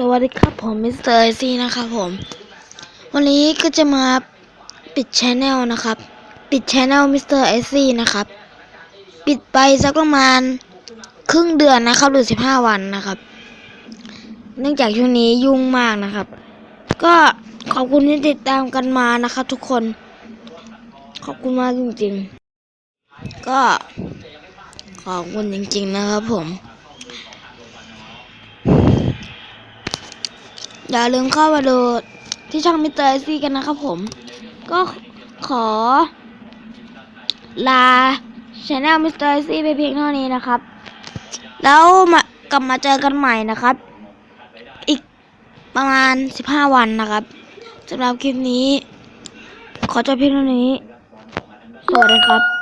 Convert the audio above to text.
สวัสดีครับผมมิสเตอร์ไอซีนะครับผม วันนี้ก็จะมาปิดชแนลนะครับ ปิดชแนลมิสเตอร์ไอซีนะครับ ปิดไปสักประมาณครึ่งเดือนนะครับ หรือสิบห้าวันนะครับ เนื่องจากช่วงนี้ยุ่งมากนะครับ ก็ขอบคุณที่ติดตามกันมานะครับ ทุกคน ขอบคุณมากจริงๆ ก็ขอบคุณจริง ๆ นะครับผม อย่าลืมเข้ามาดูที่ช่องมิสเตอร์ซีกันนะครับผม ก็ขอ ลาช anel มิสเตอร์ซีไปเพียงเท่านี้นะครับ แล้วมากลับมาเจอกันใหม่นะครับ อีกประมาณ15วันนะครับสำหรับคลิปนี้ ขอจบเพียงเท่านี้ สวัสดีครับ